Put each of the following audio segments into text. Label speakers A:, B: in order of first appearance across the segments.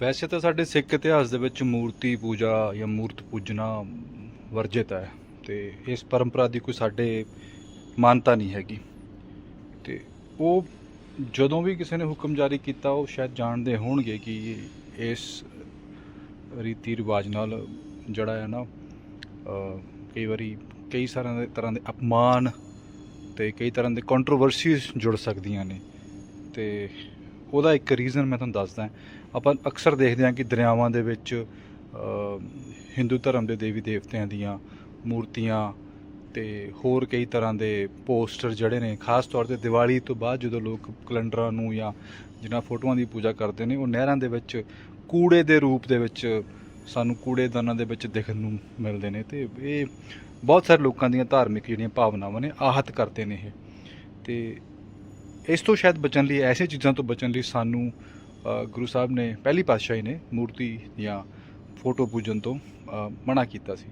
A: ਵੈਸੇ ਤਾਂ ਸਾਡੇ ਸਿੱਖ ਇਤਿਹਾਸ ਦੇ ਵਿੱਚ ਮੂਰਤੀ ਪੂਜਾ ਜਾਂ ਮੂਰਤ ਪੂਜਣਾ ਵਰਜਿਤ ਹੈ ਤੇ ਇਸ ਪਰੰਪਰਾ ਦੀ ਕੋਈ ਸਾਡੇ ਮਾਨਤਾ ਨਹੀਂ ਹੈਗੀ। ਤੇ ਉਹ ਜਦੋਂ ਵੀ ਕਿਸੇ ਨੇ ਹੁਕਮ ਜਾਰੀ ਕੀਤਾ, ਉਹ ਸ਼ਾਇਦ ਜਾਣਦੇ ਹੋਣਗੇ ਕਿ ਇਸ ਰੀਤੀ ਰਿਵਾਜ ਨਾਲ ਜਿਹੜਾ ਹੈ ਨਾ ਕਈ ਵਾਰੀ ਕਈ ਸਾਰਾਂ ਦੇ ਤਰ੍ਹਾਂ ਦੇ ਅਪਮਾਨ ਤੇ ਕਈ ਤਰ੍ਹਾਂ ਦੇ ਕੰਟਰੋਵਰਸੀਜ਼ ਜੁੜ ਸਕਦੀਆਂ ਨੇ। ਤੇ ਉਹਦਾ ਇੱਕ ਰੀਜ਼ਨ ਮੈਂ ਤੁਹਾਨੂੰ ਦੱਸਦਾ ਆਪਾਂ ਅਕਸਰ ਦੇਖਦੇ ਹਾਂ ਕਿ ਦਰਿਆਵਾਂ ਦੇ ਵਿੱਚ ਹਿੰਦੂ ਧਰਮ ਦੇ ਦੇਵੀ ਦੇਵਤਿਆਂ ਦੀਆਂ ਮੂਰਤੀਆਂ ਤੇ ਹੋਰ ਕਈ ਤਰ੍ਹਾਂ ਦੇ ਪੋਸਟਰ ਜਿਹੜੇ ਨੇ, ਖਾਸ ਤੌਰ ਤੇ ਦੀਵਾਲੀ ਤੋਂ ਬਾਅਦ ਜਦੋਂ ਲੋਕ ਕੈਲੰਡਰਾਂ ਨੂੰ ਜਾਂ ਜਿਨ੍ਹਾਂ ਫੋਟੋਆਂ ਦੀ ਪੂਜਾ ਕਰਦੇ ਨੇ, ਉਹ ਨਹਿਰਾਂ ਦੇ ਵਿੱਚ, ਕੂੜੇ ਦੇ ਰੂਪ ਦੇ ਵਿੱਚ ਸਾਨੂੰ ਕੂੜੇਦਾਨਾਂ ਦੇ ਵਿੱਚ ਦੇਖਣ ਨੂੰ ਮਿਲਦੇ ਨੇ ਤੇ ਇਹ ਬਹੁਤ ਸਾਰੇ ਲੋਕਾਂ ਦੀਆਂ ਧਾਰਮਿਕ ਜਿਹੜੀਆਂ ਭਾਵਨਾਵਾਂ ਨੇ, ਆਹਤ ਕਰਦੇ ਨੇ ਇਹ। ਤੇ ਇਸ ਤੋਂ ਸ਼ਾਇਦ ਬਚਣ ਲਈ ਐਸੇ ਚੀਜ਼ਾਂ ਤੋਂ ਬਚਣ ਲਈ ਸਾਨੂੰ ਗੁਰੂ ਸਾਹਿਬ ਨੇ ਪਹਿਲੀ ਪਾਤਸ਼ਾਹੀ ਨੇ ਮੂਰਤੀ ਜਾਂ ਫੋਟੋ ਪੂਜਨ ਤੋਂ ਮਨਾ ਕੀਤਾ ਸੀ।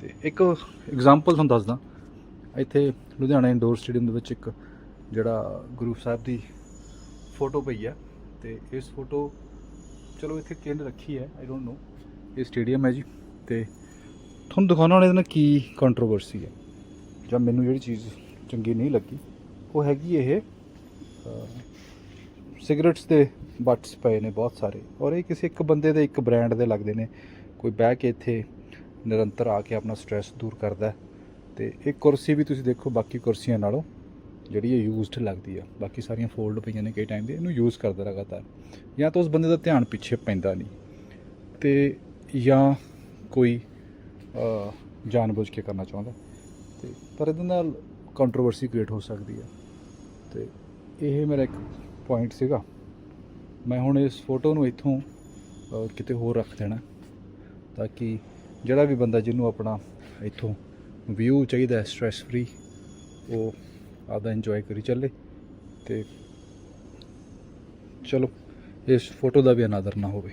A: ਤੇ ਇੱਕ ਐਗਜ਼ਾਮਪਲ ਤੁਹਾਨੂੰ ਦੱਸਦਾ। ਇੱਥੇ ਲੁਧਿਆਣਾ ਇੰਡੋਰ ਸਟੇਡੀਅਮ ਦੇ ਵਿੱਚ ਇੱਕ ਜਿਹੜਾ ਗੁਰੂ ਸਾਹਿਬ ਦੀ ਫੋਟੋ ਪਈ ਹੈ ਤੇ ਇਸ ਫੋਟੋ, ਚਲੋ ਇੱਥੇ ਕਿੰਨ ਰੱਖੀ ਹੈ ਆਈ ਡੋਨਟ ਨੋ ਇਹ ਸਟੇਡੀਅਮ ਹੈ ਜੀ। ਤੇ ਤੁਹਾਨੂੰ ਦਿਖਾਉਣਾ ਹੁਣ ਇਹਦੇ ਨਾਲ ਕੀ ਕੰਟਰੋਵਰਸੀ ਹੈ? ਜਾਂ ਮੈਨੂੰ ਜਿਹੜੀ ਚੀਜ਼ ਚੰਗੀ ਨਹੀਂ ਲੱਗੀ, ਉਹ ਹੈਗੀ ਇਹ ਸਿਗਰਟਸ ਦੇ ਬੱਟਸ ਪਏ ਨੇ ਬਹੁਤ ਸਾਰੇ। ਔਰ ਇਹ ਕਿਸੇ ਇੱਕ ਬੰਦੇ ਦੇ ਇੱਕ ਬ੍ਰਾਂਡ ਦੇ ਲੱਗਦੇ ਨੇ। ਕੋਈ ਬਹਿ ਕੇ ਇੱਥੇ ਨਿਰੰਤਰ ਆ ਕੇ ਆਪਣਾ ਸਟ੍ਰੈਸ ਦੂਰ ਕਰਦਾ ਹੈ। ਤੇ ਇਹ ਕੁਰਸੀ ਵੀ ਤੁਸੀਂ ਦੇਖੋ ਬਾਕੀ ਕੁਰਸੀਆਂ ਨਾਲੋਂ ਜਿਹੜੀ ਇਹ ਯੂਜ਼ਡ ਲੱਗਦੀ ਆ। ਬਾਕੀ ਸਾਰੀਆਂ ਫੋਲਡ ਪਈਆਂ ਨੇ ਕਈ ਟਾਈਮ ਦੇ ਇਹਨੂੰ ਯੂਜ਼ ਕਰਦਾ ਲਗਾਤਾਰ। ਜਾਂ ਤਾਂ ਉਸ ਬੰਦੇ ਦਾ ਧਿਆਨ ਪਿੱਛੇ ਪੈਂਦਾ ਨਹੀਂ। ਤੇ ਜਾਂ ਕੋਈ ਅ, ਜਾਣਬੁੱਝ ਕੇ ਕਰਨਾ ਚਾਹੁੰਦਾ। ਤੇ ਪਰ ਇਹਦੇ ਨਾਲ ਕੰਟਰੋਵਰਸੀ ਕ੍ਰੀਏਟ ਹੋ ਸਕਦੀ ਆ। ਤੇ ਇਹ ਮੇਰਾ ਇੱਕ ਪੁਆਇੰਟ ਸੀਗਾ। ਮੈਂ ਹੁਣ ਇਸ ਫੋਟੋ ਨੂੰ ਇੱਥੋਂ ਕਿਤੇ ਹੋਰ ਰੱਖ ਦੇਣਾ ਤਾਂ ਕਿ ਜਿਹੜਾ ਵੀ ਬੰਦਾ ਜਿਹਨੂੰ ਆਪਣਾ ਇੱਥੋਂ ਵਿਊ ਚਾਹੀਦਾ ਹੈ ਸਟ੍ਰੈਸ ਫ੍ਰੀ ਉਹ ਆਦਾ ਇੰਜੋਏ ਕਰੀ ਚੱਲੇ ਤੇ ਚਲੋ, ਇਸ ਫੋਟੋ ਦਾ ਵੀ ਅਨਾਦਰ ਨਾ ਹੋਵੇ।